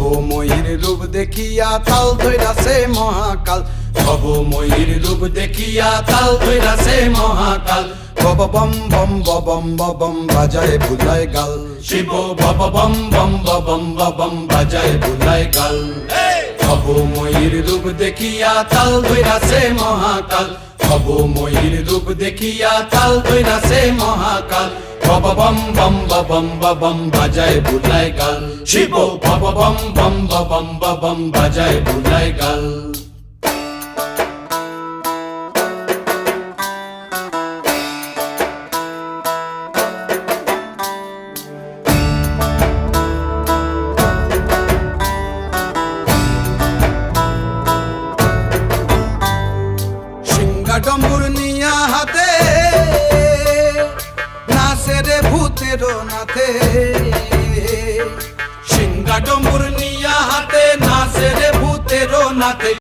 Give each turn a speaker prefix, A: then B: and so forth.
A: ময়ূর রূপ দেখিয়া তাল ধৈরাছে মহাকাল। ভব ময়ূর রূপ দেখিয়া তাল ধৈরাছে মহাকাল। বব বম বম বম বম বাজায় বুলায় গাল। শিব বব বম বম বম বম বাজায় বুলায় গাল। ভব ময়ূর রূপ দেখিয়া তাল ধৈরাছে মহাকাল। ভব ময়ূর রূপ দেখিয়া তাল ধৈরাছে মহাকাল। বম বম বম বম বাজায় বুলায় গাল শিব বব বম বম বম বম বাজায় বুলায় গাল ডম্বুর নিয়া হাতে ভূতের নাথে সিংহা ডম্বুর নিয়া হাতে নাচে রে ভূতের নাথে